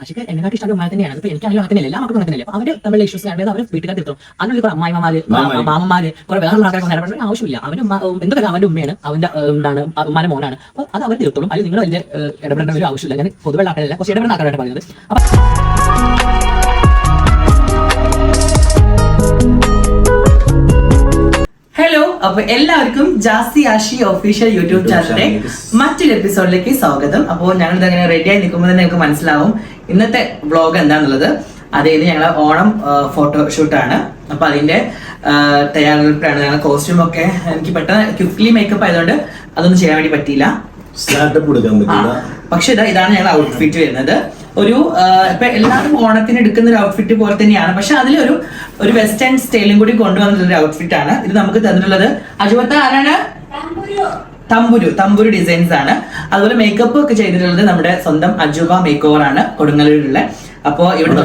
ആശിക്ക് എന്നെക്കാട്ടി ഇഷ്ടം ഉമ്മ തന്നെയാണ്. ഇപ്പൊ എനിക്കാണെങ്കിലും അങ്ങനെ തന്നെയല്ല? മക്കളും അങ്ങനെ തന്നെയല്ലേ? അപ്പൊ അവർ തമ്മിലുള്ള ഇഷ്യൂസ് കാണുന്നത് അവർ വീട്ടുകാർ തീർത്തും അതിനുള്ള കുറെ അമ്മായിമാര് മാമമാര് കുറെ വേറെ ആൾക്കാരെ ഇടപെടേണ്ട ആവശ്യമില്ല. അവന്റെ ഉമ്മ എന്തൊക്കെ അവന്റെ ഉമ്മയാണ് അവന്റെ എന്താണ് ഉമ്മാന്റെ മോനാണ്. അപ്പൊ അത് അവർ തീർത്തോളും. അതിൽ നിങ്ങൾ വലിയ ഇടപെടേണ്ട ഒരു ആവശ്യമില്ല. ഞാൻ പൊതുവെ ആൾക്കാരല്ല. കുറച്ച് ഇടപെടുന്ന ആൾക്കാരായിട്ട് പറയുന്നത് അപ്പൊ ഹലോ അപ്പൊ എല്ലാവർക്കും ജാസി ആഷി ഒഫീഷ്യൽ യൂട്യൂബ് ചാനലിന്റെ മറ്റൊരു എപ്പിസോഡിലേക്ക് സ്വാഗതം. അപ്പോൾ ഞങ്ങൾ ഇതങ്ങനെ റെഡി ആയി നിൽക്കുമ്പോൾ തന്നെ നിങ്ങൾക്ക് മനസ്സിലാവും. ഇന്നത്തെ വ്ളോഗ് എന്താണെന്നുള്ളത് അതായത് ഞങ്ങളെ ഓണം ഫോട്ടോഷൂട്ടാണ് അപ്പൊ അതിന്റെ തയ്യാറെടുപ്പാണ് തയ്യാറെടുപ്പിലാണ് ഞങ്ങൾ കോസ്റ്റ്യൂം ഒക്കെ. എനിക്ക് പെട്ടെന്ന് ക്വിക്ലി മേക്കപ്പ് ആയതുകൊണ്ട് അതൊന്നും ചെയ്യാൻ വേണ്ടി പറ്റിയില്ല. സ്റ്റാർട്ടപ്പ് കൊടുക്കാൻ പറ്റില്ല പക്ഷെ ഇതാ ഇതാണ് ഞങ്ങൾ ഔട്ട്ഫിറ്റ് വരുന്നത്. ഒരു ഇപ്പൊ എല്ലാവരും ഓണത്തിന് എടുക്കുന്ന ഒരു ഔട്ട്ഫിറ്റ് പോലെ തന്നെയാണ്. പക്ഷെ അതിലൊരു ഒരു വെസ്റ്റേൺ സ്റ്റൈലും കൂടി കൊണ്ടുവന്നിട്ടുള്ള ഒരു ഔട്ട്ഫിറ്റ് ആണ്. ഇത് നമുക്ക് തന്നിട്ടുള്ളത്. അജുബത്ത ആരാണ്? തമ്പുരു തമ്പുരു ഡിസൈൻസ് ആണ്. അതുപോലെ മേക്കപ്പ് ഒക്കെ ചെയ്തിട്ടുള്ളത് നമ്മുടെ സ്വന്തം അജുബ മേക്ക് ഓവർ ആണ് കൊടുങ്ങല്ലൂരിലുള്ള അപ്പോ ഇവിടെ.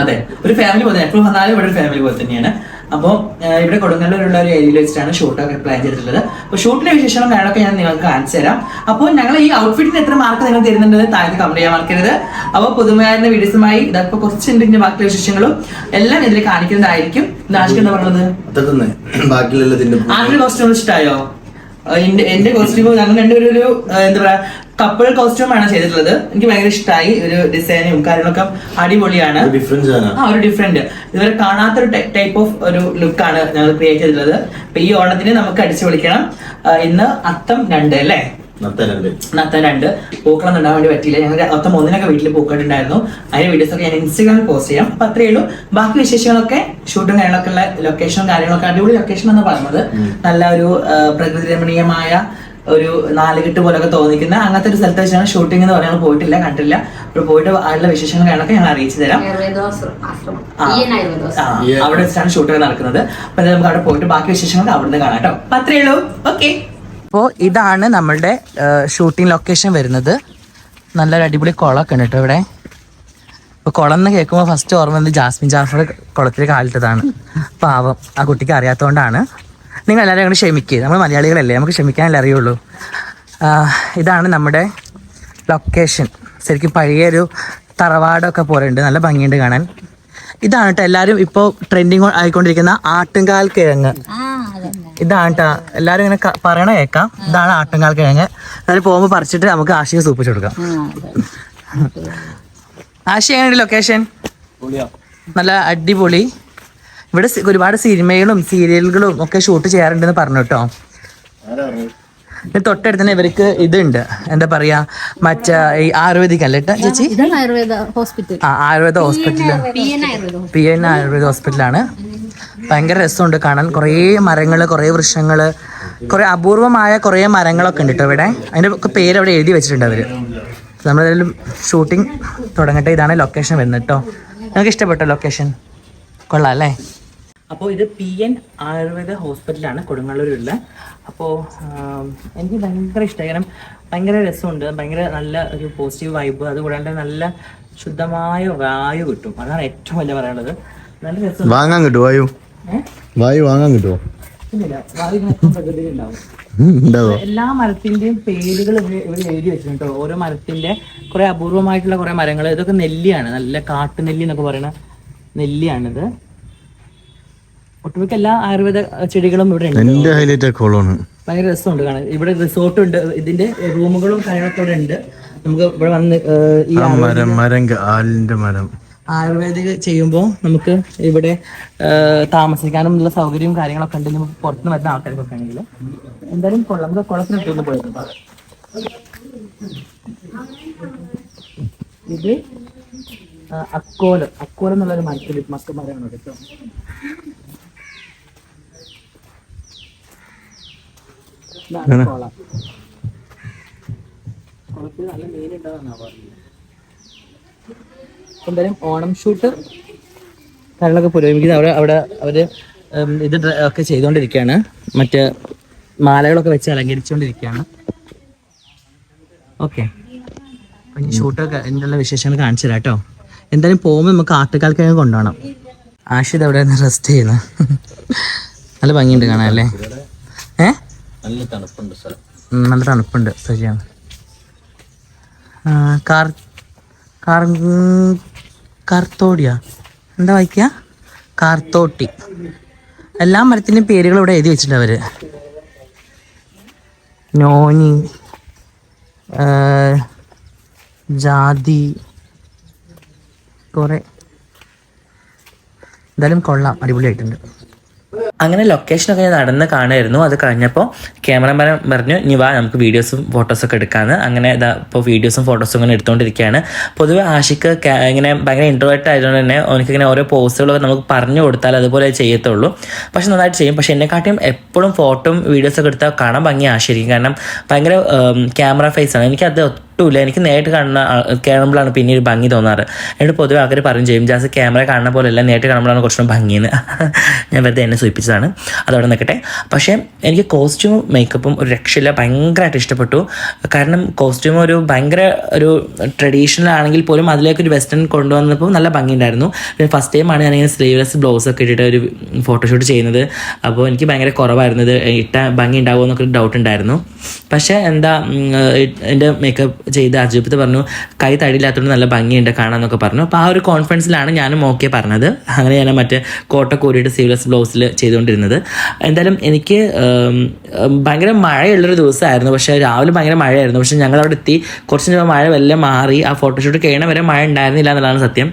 അതെ. ഒരു ഫാമിലി പോലെ എപ്പോഴും വന്നാലും ഇവിടെ ഒരു ഫാമിലി പോലെ തന്നെയാണ്. അപ്പോൾ ഇവിടെ കൊടുങ്ങല്ലൂരുള്ള ഒരു ഏരിയയിൽ വെച്ചിട്ടാണ് ഷൂട്ടൊക്കെ പ്ലാൻ ചെയ്തിട്ടുള്ളത്. അപ്പോൾ ഷൂട്ടിന്റെ വിശേഷങ്ങളും കാര്യങ്ങളൊക്കെ ഞാൻ നിങ്ങൾക്ക് കാണിച്ചു തരാം. അപ്പോൾ ഞങ്ങൾ ഈ ഔട്ട്ഫിറ്റിന് എത്ര മാർക്ക് നിങ്ങൾ തരുന്നുണ്ട് താഴെ കമന്റ് ചെയ്യാൻ മറക്കരുത്. അപ്പോൾ പുതുമയായിരുന്ന വീഡിയോസുമായി ഇതപ്പോൾ കുറച്ച് ഇതിന്റെ ബാക്കി വിശേഷങ്ങളും എല്ലാം ഇതിൽ കാണിക്കുന്നതായിരിക്കും. നാശിക്കുന്ന പറഞ്ഞത്? ബാക്കിയുള്ള ആരുടെ കോസ്റ്റ്യൂം ഇഷ്ടമായോ? എന്റെ കോസ്റ്റ്യൂമ് കോസ്റ്റ്യൂം ഞങ്ങൾ രണ്ടുപേരും ഒരു എന്താ പറയാ കപ്പിൾ കോസ്റ്റ്യൂം ആണ് ചെയ്തിട്ടുള്ളത്. എനിക്ക് ഭയങ്കര ഇഷ്ടമായി ഒരു ഡിസൈനും കാര്യങ്ങളൊക്കെ അടിപൊളിയാണ്. ആ ഒരു ഡിഫറെന്റ് ഇതുവരെ കാണാത്തൊരു ടൈപ്പ് ഓഫ് ഒരു ലുക്കാണ് ഞങ്ങൾ ക്രിയേറ്റ് ചെയ്തിട്ടുള്ളത്. അപ്പൊ ഈ ഓണത്തിന് നമുക്ക് അടിച്ചു വിളിക്കണം ഇന്ന് അത്തം രണ്ട് അല്ലേ? അത്തം രണ്ട്. പൂക്കളൊന്നും ഉണ്ടാവാൻ വേണ്ടി പറ്റിയില്ല. ഞങ്ങൾ അത്തം ഒന്നിനൊക്കെ വീട്ടിൽ പൂക്കളുണ്ടായിരുന്നു അതിന്റെ വീഡിയോസ് ഒക്കെ ഞാൻ ഇൻസ്റ്റാഗ്രാമിൽ പോസ്റ്റ് ചെയ്യാം. അപ്പൊ അത്രയേ ഉള്ളൂ. ബാക്കി വിശേഷങ്ങളൊക്കെ ഷൂട്ടും കാര്യങ്ങളൊക്കെ ഉള്ള ലൊക്കേഷനും കാര്യങ്ങളൊക്കെ അടിപൊളി ലൊക്കേഷൻ എന്ന് പറഞ്ഞത് നല്ല ഒരു പ്രകൃതി രമണീയമായ ഒരു നാലുകെട്ട് പോലൊക്കെ തോന്നിക്കുന്ന അങ്ങനത്തെ ഒരു സ്ഥലത്ത് വെച്ചാണ് ഷൂട്ടിംഗ് എന്ന് പറയുന്നത് പോയിട്ടില്ല കണ്ടില്ല അപ്പോൾ പോയിട്ട് അതിലുള്ള വിശേഷങ്ങൾ കാര്യങ്ങളൊക്കെ ഞങ്ങൾ അറിയിച്ചു തരാം. അവിടെ വെച്ചാണ് ഷൂട്ടുകൾ നടക്കുന്നത്. അപ്പൊ നമുക്ക് അവിടെ പോയിട്ട് ബാക്കി വിശേഷങ്ങൾ അവിടുന്ന് കാണാം കേട്ടോ. അപ്പൊ അത്രേ ഉള്ളൂ. ഓക്കെ അപ്പോൾ ഇതാണ് നമ്മളുടെ ഷൂട്ടിംഗ് ലൊക്കേഷൻ വരുന്നത്. നല്ലൊരു അടിപൊളി കുളമൊക്കെ ഉണ്ട് കേട്ടോ ഇവിടെ. ഇപ്പോൾ കുളം എന്ന് കേൾക്കുമ്പോൾ ഫസ്റ്റ് ഓർമ്മ വന്നത് ജാസ്മിൻ ജാഫർ കുളത്തിൽ കാലിട്ടതാണ് പാവം. ആ കുട്ടിക്ക് അറിയാത്തതുകൊണ്ടാണ് നിങ്ങൾ എല്ലാവരും അങ്ങനെ ക്ഷമിക്കുക നമ്മൾ മലയാളികളല്ലേ നമുക്ക് ക്ഷമിക്കാനല്ലേ അറിയുള്ളൂ. ഇതാണ് നമ്മുടെ ലൊക്കേഷൻ ശരിക്കും പഴയൊരു തറവാടൊക്കെ പോലെ ഉണ്ട്. നല്ല ഭംഗിയുണ്ട് കാണാൻ. ഇതാണ് കേട്ടോ എല്ലാവരും ഇപ്പോൾ ട്രെൻഡിങ് ആയിക്കൊണ്ടിരിക്കുന്ന ആട്ടുംകാൽ കിഴങ്ങ്. ഇതാണ് കേട്ടോ എല്ലാവരും ഇങ്ങനെ പറയണ കേൾക്കാം ഇതാണ് ആട്ടുംകാൽ കിഴങ്ങ്. എന്നാലും പോകുമ്പോൾ പറിച്ചിട്ട് നമുക്ക് ആശിക സൂപ്പിച്ച് കൊടുക്കാം. ആശി എങ്ങനെയുണ്ട് ലൊക്കേഷൻ നല്ല അടിപൊളി. ഇവിടെ ഒരുപാട് സിനിമകളും സീരിയലുകളും ഒക്കെ ഷൂട്ട് ചെയ്യാറുണ്ടെന്ന് പറഞ്ഞു കേട്ടോ. തൊട്ടടുത്ത് തന്നെ ഇവർക്ക് ഇതുണ്ട്. എന്താ പറയാ? മറ്റേ ഈ ആയുർവേദിക് അല്ലേ ചേച്ചി? ആയുർവേദ ഹോസ്പിറ്റൽ. ആ ayurveda hospital. P N ayurveda ഹോസ്പിറ്റലാണ്. ഭയങ്കര രസമുണ്ട് കാണാൻ. കുറേ മരങ്ങൾ കുറേ വൃക്ഷങ്ങൾ കുറേ അപൂർവമായ കുറേ മരങ്ങളൊക്കെ ഉണ്ട് കേട്ടോ ഇവിടെ. അതിന്റെ ഒക്കെ പേര് അവിടെ എഴുതി വെച്ചിട്ടുണ്ട് അവർ നമ്മളെല്ലാം ഷൂട്ടിംഗ് തുടങ്ങട്ടെ. ഇതാണ് ലൊക്കേഷൻ വരുന്നത് കേട്ടോ നിങ്ങൾക്ക് ഇഷ്ടപ്പെട്ടോ ലൊക്കേഷൻ കൊള്ളാം അല്ലേ? അപ്പോൾ ഇത് പി എൻ ആയുർവേദ ഹോസ്പിറ്റലാണ് കൊടുങ്ങല്ലൂരുള്ള അപ്പോൾ എനിക്ക് ഭയങ്കര ഇഷ്ടമായി കാരണം ഭയങ്കര രസമുണ്ട്. ഭയങ്കര നല്ല ഒരു പോസിറ്റീവ് വൈബ് അതുകൂടാണ്ട് നല്ല ശുദ്ധമായ വായു കിട്ടും. അതാണ് ഏറ്റവും വലിയ പറയാനുള്ളത്. നല്ല രസം വാങ്ങാൻ കിട്ടും വായു? വായു വാങ്ങാൻ കിട്ടുമോ എല്ലാ മരത്തിന്റെയും പേരുകൾ ഇവർ എഴുതി വെച്ചിട്ടുണ്ട് കേട്ടോ. ഓരോ മരത്തിന്റെ കുറെ അപൂർവമായിട്ടുള്ള കുറെ മരങ്ങൾ. ഇതൊക്കെ നെല്ലിയാണ്. നല്ല കാട്ടുനെല്ലി എന്നൊക്കെ പറയുന്ന നെല്ലിയാണിത്. ഒട്ടുമിക്ക എല്ലാ ആയുർവേദ ചെടികളും ഇവിടെ ഉണ്ട്. ഹൈലൈറ്റ് കോളാണ് ഭയങ്കര രസമുണ്ട് കാണാൻ. ഇവിടെ റിസോർട്ടും ഉണ്ട്. ഇതിന്റെ റൂമുകളും കാര്യങ്ങളൊക്കെ ഇവിടെ ഉണ്ട്. നമുക്ക് ഇവിടെ വന്ന് ഈ മരം മരം ആലിന്റെ മരം. ആയുർവേദിക് ചെയ്യുമ്പോൾ നമുക്ക് ഇവിടെ താമസിക്കാനും ഉള്ള സൗകര്യവും കാര്യങ്ങളൊക്കെ ഉണ്ട്. നമുക്ക് പുറത്തുനിന്ന് വരുന്ന ആൾക്കാർക്കൊക്കെ ആണെങ്കിൽ. എന്തായാലും കൊള്ളാം. നമുക്ക് കുളത്തിനൊക്കെ പോയിട്ട് ഇത് അക്കോലം. അക്കോലം എന്നുള്ളൊരു മരത്തിൽ മക്ക മരമാണ് കേട്ടോ. കുളത്തിൽ നല്ല മീനുണ്ടാവുന്ന പറയുന്നത്. എന്തായാലും ഓണം ഷൂട്ട് കാര്യങ്ങളൊക്കെ പുരോഗമിക്കുന്നത് അവിടെ അവിടെ അവർ ഇത് ഒക്കെ ചെയ്തുകൊണ്ടിരിക്കുകയാണ് മറ്റ് മാലകളൊക്കെ വെച്ച് അലങ്കരിച്ചുകൊണ്ടിരിക്കുകയാണ് ഓക്കെ. ഷൂട്ടൊക്കെ എന്തെല്ലാം വിശേഷങ്ങൾ കാണിച്ചു തരാം കേട്ടോ. എന്തായാലും പോകുമ്പോൾ നമുക്ക് ആട്ടുകാൽക്കഴങ്ങ് കൊണ്ടുപോകണം. ആഷിത് അവിടെ നിന്ന് റെസ്റ്റ് ചെയ്യുന്നു? നല്ല ഭംഗിയുണ്ട് കാണാൻ അല്ലേ? ഏ? നല്ല തണുപ്പുണ്ട് നല്ല തണുപ്പുണ്ട് സജിയാണ് കാർ കാർ കാർത്തോടിയാ. എന്താ വായിക്കുക കാർത്തോട്ടി. എല്ലാ മരത്തിന്റെയും പേരുകൾ ഇവിടെ എഴുതി വെച്ചിട്ടുണ്ട് അവർ. നോനി ജാതി കുറെ. എന്തായാലും കൊള്ളാം. അടിപൊളിയായിട്ടുണ്ട്. അങ്ങനെ ലൊക്കേഷനൊക്കെ ഞാൻ നടന്ന് കാണുമായിരുന്നു അത് കഴിഞ്ഞപ്പോൾ ക്യാമറമാൻ പറഞ്ഞു ഇനി വാ നമുക്ക് വീഡിയോസും ഫോട്ടോസൊക്കെ എടുക്കാമെന്ന് അങ്ങനെ ഇതാ ഇപ്പോൾ വീഡിയോസും ഫോട്ടോസും ഇങ്ങനെ എടുത്തുകൊണ്ടിരിക്കുകയാണ് പൊതുവെ ആഷിക്ക് ഇങ്ങനെ ഭയങ്കര ഇൻട്രോവേർട്ട് ആയതുകൊണ്ട് തന്നെ എനിക്കിങ്ങനെ ഓരോ പോസ്റ്റുകളൊക്കെ നമുക്ക് പറഞ്ഞു കൊടുത്താൽ അതുപോലെ ചെയ്യത്തുള്ളൂ. പക്ഷെ നന്നായിട്ട് ചെയ്യും. പക്ഷെ എന്നെക്കാട്ടിയും എപ്പോഴും ഫോട്ടോയും വീഡിയോസൊക്കെ എടുത്താൽ കാണാൻ ഭംഗി ആശയിരിക്കും കാരണം ഭയങ്കര ക്യാമറ ഫേസ് ആണ്. എനിക്കത് ഒട്ടുമില്ല എനിക്ക് നേരിട്ട് കാണുന്ന കാണുമ്പോഴാണ് പിന്നെ ഒരു ഭംഗി തോന്നാറ്. എന്നിട്ട് പൊതുവെ ആൾക്കാർ പറയും ജെയിം ജാസ് ക്യാമറ കാണുന്ന പോലെയല്ല നേരിട്ട് കാണുമ്പോഴാണ് കുറച്ചും ഭംഗിയെന്ന് ഞാൻ വെറുതെ എന്നെ സൂചിപ്പിച്ചതാണ്. അതവിടെ നിൽക്കട്ടെ. പക്ഷേ എനിക്ക് കോസ്റ്റ്യൂമും മേക്കപ്പും ഒരു രക്ഷയില്ല. ഭയങ്കരമായിട്ട് ഇഷ്ടപ്പെട്ടു. കാരണം കോസ്റ്റ്യൂം ഒരു ഭയങ്കര ഒരു ട്രഡീഷണൽ ആണെങ്കിൽ പോലും അതിലേക്ക് ഒരു വെസ്റ്റേൺ കൊണ്ടുവന്നപ്പോൾ നല്ല ഭംഗിയുണ്ടായിരുന്നു. പിന്നെ ഫസ്റ്റ് ടൈമാണ് ഞാനിങ്ങനെ സ്ലീവ്ലെസ് ബ്ലൗസ് ഒക്കെ ഇട്ടിട്ട് ഒരു ഫോട്ടോഷൂട്ട് ചെയ്യുന്നത്. അപ്പോൾ എനിക്ക് ഭയങ്കര കുറവായിരുന്നു ഇട്ട ഭംഗി ഉണ്ടാകുമോ എന്നൊക്കെ ഡൗട്ട് ഉണ്ടായിരുന്നു. പക്ഷേ എന്താ എന്റെ മേക്കപ്പ് ചെയ്ത് അജുബത്ത് പറഞ്ഞു കൈ തടിയില്ലാത്തതുകൊണ്ട് നല്ല ഭംഗിയുണ്ട് കാണാമെന്നൊക്കെ പറഞ്ഞു. അപ്പോൾ ആ ഒരു കോൺഫിഡൻസിലാണ് ഞാനും ഓക്കെ പറഞ്ഞത്. അങ്ങനെ ഞാൻ മറ്റേ കോട്ട കൂടിയിട്ട് സീവ്ലെസ് ബ്ലൗസിൽ ചെയ്തുകൊണ്ടിരുന്നത്. എന്തായാലും എനിക്ക് ഭയങ്കര മഴയുള്ളൊരു ദിവസമായിരുന്നു. പക്ഷേ രാവിലെ ഭയങ്കര മഴയായിരുന്നു. പക്ഷേ ഞങ്ങൾ അവിടെ എത്തി. കുറച്ച് മഴ വല്ല മാറി ആ ഫോട്ടോഷൂട്ട് കഴിയണ വരെ മഴ ഉണ്ടായിരുന്നില്ല എന്നുള്ളതാണ് സത്യം.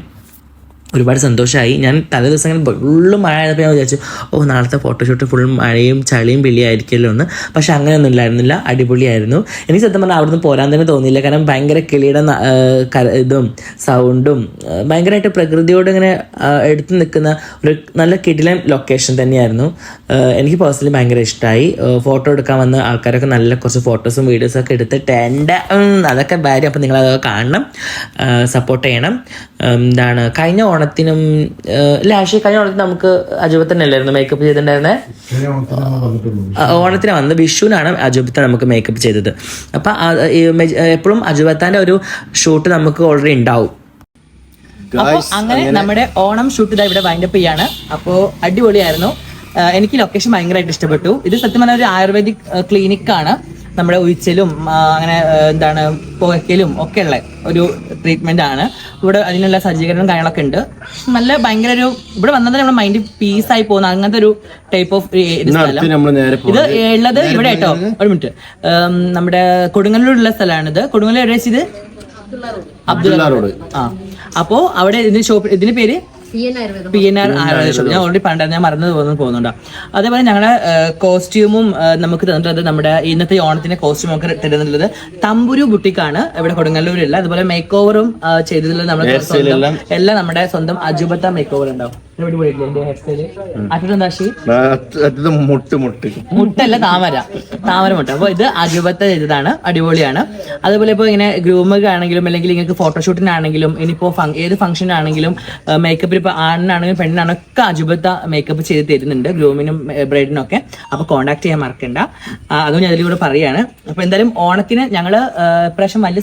ഒരുപാട് സന്തോഷമായി ഞാൻ തലേ ദിവസം ഇങ്ങനെ ഫുള്ള് മഴ ആയപ്പോൾ ഞാൻ വിചാരിച്ചു ഓ നാളത്തെ ഫോട്ടോഷൂട്ട് ഫുൾ മഴയും ചളിയും പിള്ളിയായിരിക്കുമല്ലോ എന്ന്. പക്ഷെ അങ്ങനെയൊന്നും ഇല്ലായിരുന്നില്ല. അടിപൊളിയായിരുന്നു. എനിക്ക് സത്യം പറഞ്ഞാൽ അവിടുന്ന് പോരാൻ തന്നെ തോന്നിയില്ല. കാരണം ഭയങ്കര കിളിയുടെ ഇതും സൗണ്ടും ഭയങ്കരമായിട്ട് പ്രകൃതിയോട് ഇങ്ങനെ എടുത്തു നിൽക്കുന്ന ഒരു നല്ല കിടിലൻ ലൊക്കേഷൻ തന്നെയായിരുന്നു. എനിക്ക് പേഴ്സണലി ഭയങ്കര ഇഷ്ടമായി ഫോട്ടോ എടുക്കാൻ വന്ന ആൾക്കാരൊക്കെ നല്ല കുറച്ച് ഫോട്ടോസും വീഡിയോസും ഒക്കെ എടുത്തിട്ട് എന്റെ അതൊക്കെ ഭാര്യ അപ്പം നിങ്ങൾ അതൊക്കെ കാണണം സപ്പോർട്ട് ചെയ്യണം. എന്താണ് കഴിഞ്ഞ ഓണത്തിനും ലാഷ് കഴിഞ്ഞ ഓണത്തിന് നമുക്ക് അജുബത്തന്നെ അല്ലായിരുന്നു മേക്കപ്പ് ചെയ്തിട്ടുണ്ടായിരുന്നേ ഓണത്തിന് വന്ന് വിഷുവിനാണ് അജുബത്ത നമുക്ക് മേക്കപ്പ് ചെയ്തത്. അപ്പം എപ്പോഴും അജുബത്താന്റെ ഒരു ഷൂട്ട് നമുക്ക് ഓൾറെഡി ഉണ്ടാവും. അപ്പൊ അങ്ങനെ നമ്മുടെ ഓണം ഷൂട്ട് ഇതാ ഇവിടെ വൈൻഡപ്പ് ചെയ്യാണ്. അപ്പോ അടിപൊളിയായിരുന്നു. എനിക്ക് ലൊക്കേഷൻ ഭയങ്കരമായിട്ട് ഇഷ്ടപ്പെട്ടു. ഇത് സത്യം പറഞ്ഞാൽ ഒരു ആയുർവേദിക് ക്ലിനിക് ആണ്. നമ്മുടെ ഉയിച്ചലും അങ്ങനെ എന്താണ് പുകയ്ക്കലും ഒക്കെ ഉള്ള ഒരു ട്രീറ്റ്മെന്റ് ആണ്. ഇവിടെ അതിനുള്ള സജ്ജീകരണം കാര്യങ്ങളൊക്കെ ഉണ്ട്. നല്ല ഭയങ്കര ഒരു ഇവിടെ വന്നത് നമ്മുടെ മൈൻഡ് പീസ് ആയി പോകുന്ന അങ്ങനത്തെ ഒരു ടൈപ്പ് ഓഫ് സ്ഥലം. നമ്മൾ നേരെ ഇത് ഉള്ളത് ഇവിടെ കേട്ടോ. ഒരു മിനിറ്റ് നമ്മുടെ കൊടുങ്ങല്ലൂരുള്ള സ്ഥലമാണിത്. കൊടുങ്ങല്ലൂർ എവിടെ വെച്ചത്? അബ്ദുള്ള റോഡ്. ആ. അപ്പോ അവിടെ ഇതിന് ഷോപ്പ് ഇതിന് പേര്? പി എൻ ആയുർവേദം P N R ayurveda. Shop ഞാൻ ഓൾറെഡി പണ്ടായിരുന്നു ഞാൻ മറന്നു പോകുന്നു പോകുന്നുണ്ട്? അതേപോലെ ഞങ്ങളെ കോസ്റ്റ്യൂമും നമുക്ക് തന്നിട്ടുള്ളത് നമ്മുടെ ഇന്നത്തെ ഓണത്തിന്റെ കോസ്റ്റ്യൂം ഒക്കെ തരുന്നുള്ളത് തമ്പുരു ബുട്ടിക്കാണ് ഇവിടെ കൊടുങ്ങല്ലൂരില്ല അതുപോലെ മേക്ക് ഓവറും ചെയ്തിട്ടുള്ളത് നമ്മുടെ സ്വന്തം എല്ലാം. നമ്മുടെ സ്വന്തം അജുബത്ത മേക്ക് ഓവർ ഉണ്ടാവും മുട്ടല്ല താമര. താമര മുട്ട. അപ്പൊ ഇത് അജുബത്ത ചെയ്തതാണ് അടിപൊളിയാണ്. അതുപോലെ ഇപ്പൊ ഇങ്ങനെ ഗ്രൂമൊക്കെ ആണെങ്കിലും അല്ലെങ്കിൽ ഇങ്ങനെ ഫോട്ടോഷൂട്ടിനാണെങ്കിലും ഇനിയിപ്പോ ഏത് ഫംഗ്ഷനാണെങ്കിലും മേക്കപ്പിൽ ഇപ്പോൾ ആണിനാണെങ്കിലും പെണ്ണിനാണെങ്കിലും ഒക്കെ അജുബത്ത മേക്കപ്പ് ചെയ്ത് തരുന്നുണ്ട് ഗ്രൂമിനും ബ്രൈഡിനും ഒക്കെ അപ്പോൾ കോൺടാക്ട് ചെയ്യാൻ മറക്കണ്ട. അതും ഞാൻ അതിലൂടെ പറയാണ്. അപ്പോൾ എന്തായാലും ഓണത്തിന് ഞങ്ങൾ ഇപ്രാവശ്യം വലിയ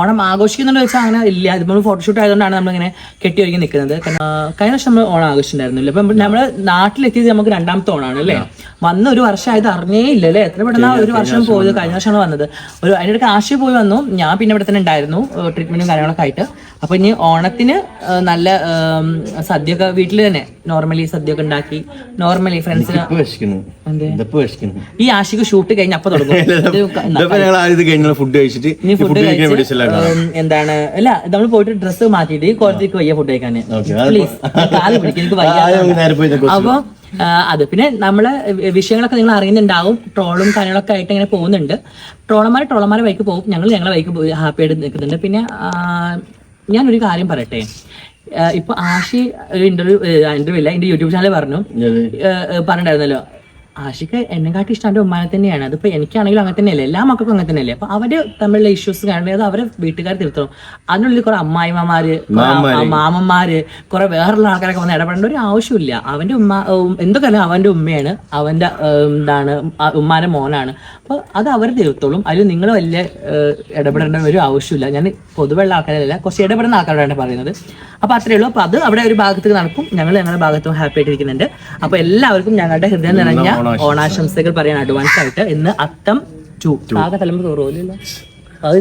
ഓണം ആഘോഷിക്കുന്നുണ്ടോ വെച്ചാൽ അങ്ങനെ ഇല്ല. നമ്മൾ ഫോട്ടോഷൂട്ട് ആയതുകൊണ്ടാണ് നമ്മളിങ്ങനെ കെട്ടി ഒഴുകി നിൽക്കുന്നത് കഴിഞ്ഞ വർഷം നമ്മൾ ഓണം ആഘോഷിച്ചിട്ടുണ്ടായിരുന്നില്ല. അപ്പം നമ്മൾ നാട്ടിലെത്തിയത് നമുക്ക് രണ്ടാമത്തെ ഓണമാണ് അല്ലേ? വന്ന ഒരു വർഷമായത് അറിഞ്ഞേ ഇല്ല അല്ലേ എത്ര പെട്ടെന്ന് ഒരു വർഷം പോയത് കഴിഞ്ഞ വർഷമാണ് വന്നത്. ഒരു അതിനിടയ്ക്ക് ആശയ പോയി വന്നു. ഞാൻ പിന്നെ ഇവിടെ തന്നെ ഉണ്ടായിരുന്നു ട്രീറ്റ്മെന്റും കാര്യങ്ങളൊക്കെ ആയിട്ട്. അപ്പൊ ഇനി ഓണത്തിന് നല്ല സദ്യ സദ്യയൊക്കെ വീട്ടിൽ തന്നെ. നോർമലി സദ്യയൊക്കെ ഉണ്ടാക്കി നോർമലി ഫ്രണ്ട്സിന്? ഈ ആശിക്ക് ഷൂട്ട് കഴിഞ്ഞ് അപ്പൊ തുടങ്ങും. ഫുഡ് കഴിച്ചിട്ട് ഫുഡ് എന്താണ്? അല്ല നമ്മൾ പോയിട്ട് ഡ്രസ്സ് മാറ്റിയിട്ട് കോളത്തേക്ക് വയ്യ ഫുഡ് കഴിക്കാൻ പ്ലീസ് കാൽ പിടിക്കും എനിക്ക് വയ്യ അപ്പൊ അത്. പിന്നെ നമ്മളെ വിഷയങ്ങളൊക്കെ നിങ്ങൾ അറിയുന്നുണ്ടാവും. ട്രോളും കാര്യങ്ങളൊക്കെ ആയിട്ട് ഇങ്ങനെ പോകുന്നുണ്ട്. ട്രോളന്മാർ ട്രോളന്മാരെ വൈക്ക് പോകും. ഞങ്ങൾ ഞങ്ങളെ വൈക്ക് ഹാപ്പി ആയിട്ട് നിൽക്കുന്നുണ്ട്. പിന്നെ ഞാൻ ഞാനൊരു കാര്യം പറയട്ടെ. ഇപ്പൊ ആഷി ഒരു ഇന്റർവ്യൂ ഇന്റർവ്യൂ ഇല്ല. എന്റെ യൂട്യൂബ് ചാനൽ പറഞ്ഞു? പറഞ്ഞിട്ടുണ്ടായിരുന്നല്ലോ. ആഷിക്ക് എന്നെക്കാട്ടി ഇഷ്ടം എന്റെ ഉമ്മാനെ തന്നെയാണ്. അതിപ്പോൾ എനിക്കാണെങ്കിലും അങ്ങനെ തന്നെയല്ലേ? എല്ലാ മക്കൾക്കും അങ്ങനെ തന്നെയല്ലേ? അപ്പൊ അവർ തമ്മിലുള്ള ഇഷ്യൂസ് കാണുന്നത് അത് അവരെ വീട്ടുകാർ തിരുത്തണം അതിനുള്ളിൽ കുറെ അമ്മായിമാര് മാമന്മാര്. കുറെ വേറുള്ള ആൾക്കാരൊക്കെ വന്ന് ഇടപെടേണ്ട ഒരു ആവശ്യമില്ല. അവന്റെ ഉമ്മ എന്തൊക്കെയല്ല അവന്റെ ഉമ്മയാണ് അവന്റെ എന്താണ് ഉമ്മാന്റെ മോനാണ്. അപ്പൊ അത് അവർ തിരുത്തോളും അതിൽ നിങ്ങൾ വലിയ ഇടപെടേണ്ട ഒരു ആവശ്യമില്ല. ഞാൻ പൊതുവെള്ള ആൾക്കാരല്ല കുറച്ച് ഇടപെടുന്ന ആൾക്കാരോടാണ് പറയുന്നത്. അപ്പൊ അത്രേ ഉള്ളൂ. അപ്പൊ അത് അവിടെ ഒരു ഭാഗത്ത് നടക്കും. ഞങ്ങൾ ഞങ്ങളുടെ ഭാഗത്തും ഹാപ്പി ആയിട്ടിരിക്കുന്നുണ്ട്. അപ്പൊ എല്ലാവർക്കും ഞങ്ങളുടെ ഹൃദയം നിറഞ്ഞ ഓണാശംസകൾ. പറയാൻ അഡ്വാൻസ് ആയിട്ട് ഇന്ന് അത്തം ടു ആകെ തലമ്പ് തോറുമില്ല അത്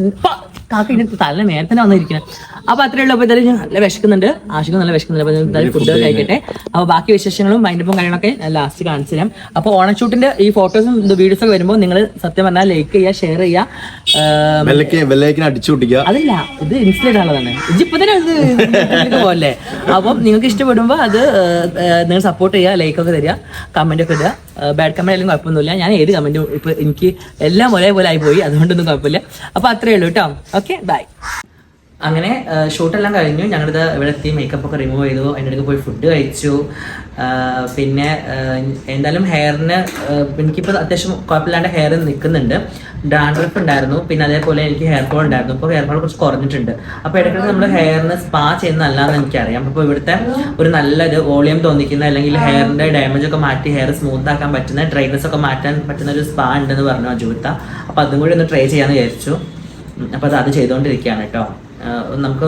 കാക്ക ഇതിന് തല നേരത്തെ വന്നിരിക്കുന്നത് അപ്പൊ അത്രേ ഉള്ളു. അപ്പൊ എന്തായാലും നല്ല വിശക്കുന്നുണ്ട്. ആശുക്കും നല്ല വിശക്കുന്നുണ്ട്. അപ്പൊ ഫുഡ് കഴിക്കട്ടെ. അപ്പൊ ബാക്കി വിശേഷങ്ങളും മൈൻഡപ്പും കാര്യങ്ങളൊക്കെ ലാസ്റ്റ് കാണിച്ചു തരാം. അപ്പൊ ഓണച്ചൂട്ടിന്റെ ഈ ഫോട്ടോസും വീഡിയോസ് ഒക്കെ വരുമ്പോൾ നിങ്ങൾ സത്യം പറഞ്ഞാൽ ലൈക്ക് ചെയ്യുക ഷെയർ ചെയ്യുക അതില്ല ഇത് ഇൻസ്റ്റലേറ്റ് ഉള്ളതാണ്. ഇപ്പൊ തന്നെ പോലെ. അപ്പം നിങ്ങൾക്ക് ഇഷ്ടപ്പെടുമ്പോൾ അത് നിങ്ങൾ സപ്പോർട്ട് ചെയ്യുക ലൈക്ക് ഒക്കെ തരിക കമന്റ് ഒക്കെ ഇടുക. ബാഡ് കമന്റ് ആയാലും കുഴപ്പമൊന്നുമില്ല. ഞാൻ ഏത് കമന്റും ഇപ്പൊ എനിക്ക് എല്ലാം ഒരേപോലെ ആയി പോയി. അതുകൊണ്ടൊന്നും കുഴപ്പമില്ല. അപ്പൊ അത്രേ ഉള്ളൂ കേട്ടോ. Okay bye. അങ്ങനെ ഷൂട്ടെല്ലാം കഴിഞ്ഞു. ഞങ്ങളിത് ഇവിടെ എത്തി മേക്കപ്പ് ഒക്കെ റിമൂവ് ചെയ്തു. അതിന്റെ അടുത്ത് പോയി ഫുഡ് കഴിച്ചു. പിന്നെ എന്തായാലും ഹെയറിന് എനിക്കിപ്പോൾ അത്യാവശ്യം കുഴപ്പമില്ലാണ്ട് ഹെയർ നിൽക്കുന്നുണ്ട്. ഡാൻഡ്രഫ് ഉണ്ടായിരുന്നു. പിന്നെ അതേപോലെ എനിക്ക് ഹെയർ ഫോൾ ഉണ്ടായിരുന്നു. ഇപ്പോൾ ഹെയർ ഫോൾ കുറച്ച് കുറഞ്ഞിട്ടുണ്ട്. അപ്പോൾ ഇടയ്ക്കിടയ്ക്ക് നമ്മൾ ഹെയറിന് സ്പാ ചെയ്യുന്നതല്ലാന്ന് എനിക്കറിയാം. അപ്പോൾ ഇവിടുത്തെ ഒരു നല്ലൊരു വോളിയം തോന്നിക്കുന്ന അല്ലെങ്കിൽ ഹെയറിന്റെ ഡാമേജ് ഒക്കെ മാറ്റി ഹെയർ സ്മൂത്ത് ആക്കാൻ പറ്റുന്ന ഡ്രൈനസ് ഒക്കെ മാറ്റാൻ പറ്റുന്ന ഒരു സ്പാ ഉണ്ടെന്ന് പറഞ്ഞു അജുവിത്ത അപ്പോൾ അതും കൂടി ഒന്ന് ട്രൈ ചെയ്യാമെന്ന് വിചാരിച്ചു. അപ്പോൾ അത് അത് ചെയ്തുകൊണ്ടിരിക്കുകയാണ് കേട്ടോ. നമുക്ക്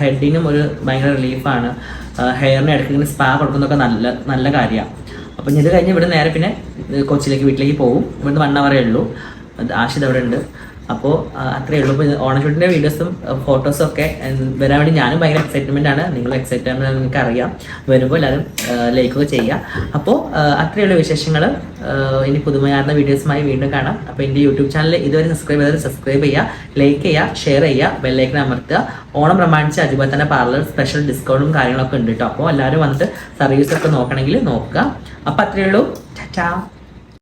ഹെഡിനും ഒരു ഭയങ്കര റിലീഫാണ് ഹെയറിന് ഇടയ്ക്ക് ഇങ്ങനെ സ്പാ കൊടുക്കുന്നതൊക്കെ നല്ല നല്ല കാര്യമാണ് അപ്പം ഇത് കഴിഞ്ഞ് ഇവിടെ നേരെ പിന്നെ കൊച്ചിയിലേക്ക് വീട്ടിലേക്ക് പോകും ഇവിടുന്ന് വൺ അവറേ ഉള്ളൂ. ആശിത് അവിടെ ഉണ്ട് അപ്പോൾ അത്രയേ ഉള്ളൂ. ഇപ്പോൾ ഓണഷൂട്ടിന്റെ വീഡിയോസും ഫോട്ടോസും ഒക്കെ വരാൻ വേണ്ടി ഞാനും ഭയങ്കര എക്സൈറ്റ്മെന്റ് ആണ്. നിങ്ങൾ എക്സൈറ്റ്മെന്റ് നിങ്ങൾക്ക് അറിയാം വരുമ്പോൾ എല്ലാവരും ലൈക്കൊക്കെ ചെയ്യുക. അപ്പോൾ അത്രയുള്ള വിശേഷങ്ങൾ. ഇനി പുതുമയാർന്ന വീഡിയോസുമായി വീണ്ടും കാണാം. അപ്പോൾ എന്റെ യൂട്യൂബ് ചാനൽ ഇതുവരെ സബ്സ്ക്രൈബ് ചെയ്താൽ സബ്സ്ക്രൈബ് ചെയ്യുക ലൈക്ക് ചെയ്യുക ഷെയർ ചെയ്യുക ബെല്ലൈക്കൻ അമർത്തുക. ഓണം പ്രമാണിച്ച് അതുപോലെ തന്നെ പാർലർ സ്പെഷ്യൽ ഡിസ്കൗണ്ടും കാര്യങ്ങളൊക്കെ ഉണ്ട് കേട്ടോ അപ്പോൾ എല്ലാവരും വന്നിട്ട് സർവീസൊക്കെ നോക്കണമെങ്കിൽ നോക്കുക. അപ്പോൾ അത്രയേ ഉള്ളൂ. ടാറ്റാ